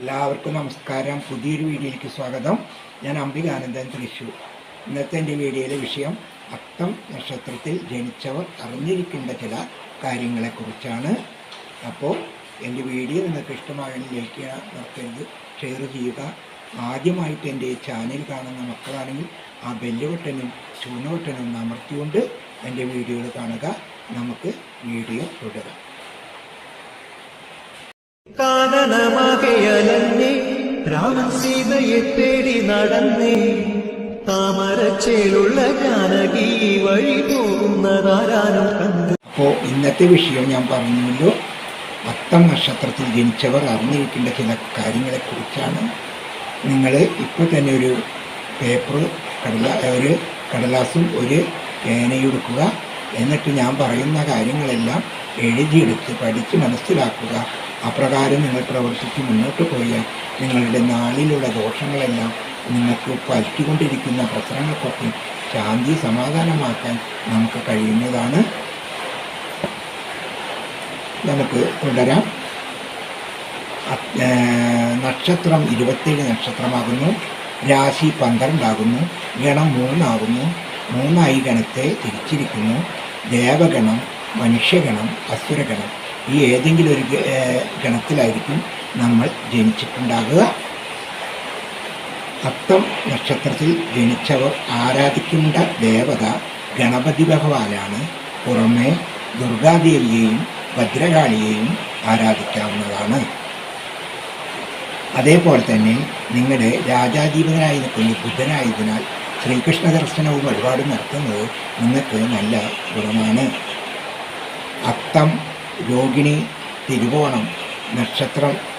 എല്ലാവർക്കും നമസ്കാരം. പുതിയൊരു വീഡിയോയിലേക്ക് സ്വാഗതം. ഞാൻ അംബികാനന്ദൻ തൃശൂർ ഇന്നത്തെ എന്റെ വീഡിയോയിലെ വിഷയം അത്തം നക്ഷത്രത്തിൽ ജനിച്ചവർ അറിഞ്ഞിരിക്കേണ്ട ചില കാര്യങ്ങളെക്കുറിച്ചാണ്. അപ്പോൾ എന്റെ വീഡിയോ നിങ്ങൾക്ക് ഇഷ്ടമായാലും ലൈക്ക് ചെയ്യാൻ ഷെയർ ചെയ്യുക. ആദ്യമായിട്ട് എന്റെ ചാനൽ കാണുന്ന മക്കളാണെങ്കിൽ ആ ബെല്ല് ബട്ടനും ചൂന്ന ബട്ടനും അമർത്തിക്കൊണ്ട് എന്റെ വീഡിയോകൾ കാണുക. നമുക്ക് വീഡിയോ തുടരാം. രാമൻ സീതയെ തേടി നടന്നേ. താമരച്ചേലുള്ള ജാനകി വഴി പോകുന്നതാരാനും കണ്ട്. അപ്പോൾ ഇന്നത്തെ വിഷയം ഞാൻ പറഞ്ഞല്ലോ. പത്താം നക്ഷത്രത്തിൽ ജനിച്ചവർ അറിഞ്ഞിരിക്കേണ്ട ചില കാര്യങ്ങളെക്കുറിച്ചാണ്. നിങ്ങൾ ഇപ്പൊ തന്നെ ഒരു പേപ്പർ കടല ഒരു കടലാസും ഒരു പേനയെടുക്കുക എന്നിട്ട് ഞാൻ പറയുന്ന കാര്യങ്ങളെല്ലാം എഴുതിയെടുത്ത് പഠിച്ച് മനസ്സിലാക്കുക. അപ്രകാരം നിങ്ങൾ പ്രവർത്തിച്ച് മുന്നോട്ട് പോയാൽ നിങ്ങളുടെ നാളിലുള്ള ദോഷങ്ങളെല്ലാം നിങ്ങൾക്ക് പറ്റിക്കൊണ്ടിരിക്കുന്ന പ്രശ്നങ്ങൾക്കൊക്കെ ശാന്തി സമാധാനമാക്കാൻ നമുക്ക് കഴിയുന്നതാണ്. നമുക്ക് തുടരാം. നക്ഷത്രം ഇരുപത്തേഴ് നക്ഷത്രമാകുന്നു. രാശി പന്ത്രണ്ടാകുന്നു. ഗണം മൂന്നാകുന്നു. മൂന്നായി ഗണത്തെ തിരിച്ചിരിക്കുന്നു. ദേവഗണം മനുഷ്യഗണം അസുരഗണം ഈ ഏതെങ്കിലും ഒരു ഗണത്തിലായിരിക്കും നമ്മൾ ജനിച്ചിട്ടുണ്ടാകുക. അത്തം നക്ഷത്രത്തിൽ ജനിച്ചവർ ആരാധിക്കേണ്ട ദേവത ഗണപതി ഭഗവാനാണ്. പുറമെ ദുർഗാദേവിയെയും ഭദ്രകാളിയെയും ആരാധിക്കാവുന്നതാണ്. അതേപോലെ തന്നെ നിങ്ങളുടെ രാജാജീവനായി നിൽക്കുന്ന ബുദ്ധനായതിനാൽ ശ്രീകൃഷ്ണ ദർശനവും ഒരുപാട് നടത്തുന്നത് നിങ്ങൾക്ക് നല്ല ഗുണമാണ്. അത്തം രോഹിണി തിരുവോണം നക്ഷത്രം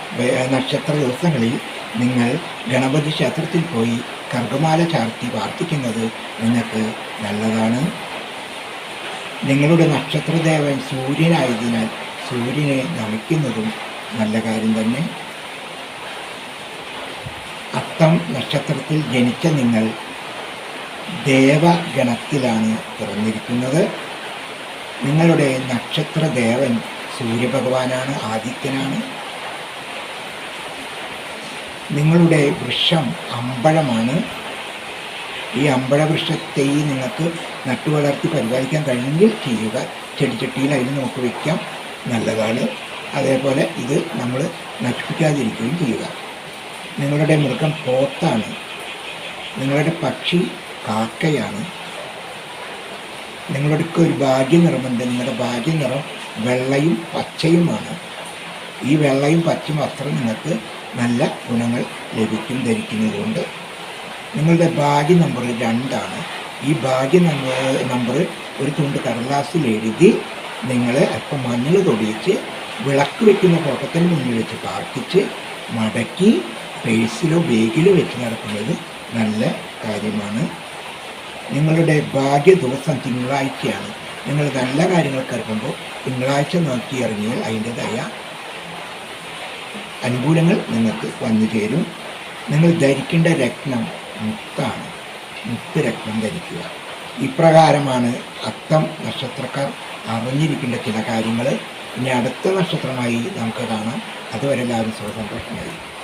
നക്ഷത്ര ദിവസങ്ങളിൽ നിങ്ങൾ ഗണപതി ക്ഷേത്രത്തിൽ പോയി കർഗമാല ചാർത്തി പ്രാർത്ഥിക്കുന്നത് നിങ്ങൾക്ക് നല്ലതാണ്. നിങ്ങളുടെ നക്ഷത്രദേവൻ സൂര്യനായതിനാൽ സൂര്യനെ നമിക്കുന്നതും നല്ല കാര്യം തന്നെ. അത്തം നക്ഷത്രത്തിൽ ജനിച്ച നിങ്ങൾ ദേവഗണത്തിലാണ് പിറന്നിരിക്കുന്നത്. നിങ്ങളുടെ നക്ഷത്രദേവൻ സൂര്യഭഗവാനാണ് ആദിത്യനാണ്. നിങ്ങളുടെ വൃക്ഷം അമ്പഴമാണ്. ഈ അമ്പഴ വൃക്ഷത്തെ നിങ്ങൾക്ക് നട്ടുവളർത്തി പരിപാലിക്കാൻ കഴിയുമെങ്കിൽ ചെയ്യുക. ചെടിച്ചട്ടിയിൽ അതിന് നമുക്ക് വയ്ക്കാം. നല്ലതാണ്. അതേപോലെ ഇത് നമ്മൾ നശിപ്പിക്കാതിരിക്കുകയും ചെയ്യുക. നിങ്ങളുടെ മൃഗം പോത്താണ്. നിങ്ങളുടെ പക്ഷി കാക്കയാണ്. നിങ്ങളുടെയൊക്കെ ഒരു ഭാഗ്യനിറമുണ്ട്. നിങ്ങളുടെ ഭാഗ്യനിറം വെള്ളയും പച്ചയുമാണ്. ഈ വെള്ളയും പച്ചയും വസ്ത്രം നിങ്ങൾക്ക് നല്ല ഗുണങ്ങൾ ലഭിക്കും ധരിക്കുന്നതുകൊണ്ട്. നിങ്ങളുടെ ഭാഗ്യ നമ്പർ രണ്ടാണ്. ഈ ഭാഗ്യ നമ്പർ ഒരു തുണ്ട് കടലാസിൽ എഴുതി നിങ്ങൾ അപ്പം മഞ്ഞൾ തൊടിയിച്ച് വിളക്ക് വെക്കുന്ന കോട്ടത്തിന് മുന്നിൽ വെച്ച് പ്രാർത്ഥിച്ച് മടക്കി പേഴ്സിലോ ബേഗിലോ വെച്ച് നടക്കുന്നത് നല്ല കാര്യമാണ്. നിങ്ങളുടെ ഭാഗ്യ ദിവസം തിങ്കളാഴ്ചയാണ്. നിങ്ങൾ നല്ല കാര്യങ്ങൾ ഇറങ്ങുമ്പോൾ തിങ്കളാഴ്ച നോക്കി ഇറങ്ങിയാൽ അതിന്റെതായ അനുകൂലങ്ങൾ നിങ്ങൾക്ക് വന്നു ചേരും. നിങ്ങൾ ധരിക്കേണ്ട രത്നം മുത്താണ്. മുത്ത് രത്നം ധരിക്കുക. ഇപ്രകാരമാണ് അത്തം നക്ഷത്രക്കാർ അറിഞ്ഞിരിക്കേണ്ട ചില കാര്യങ്ങൾ. ഇനി അടുത്ത നക്ഷത്രമായി നമുക്ക് കാണാം. അതുവരെ എല്ലാവരും സുഖസന്തോഷമായി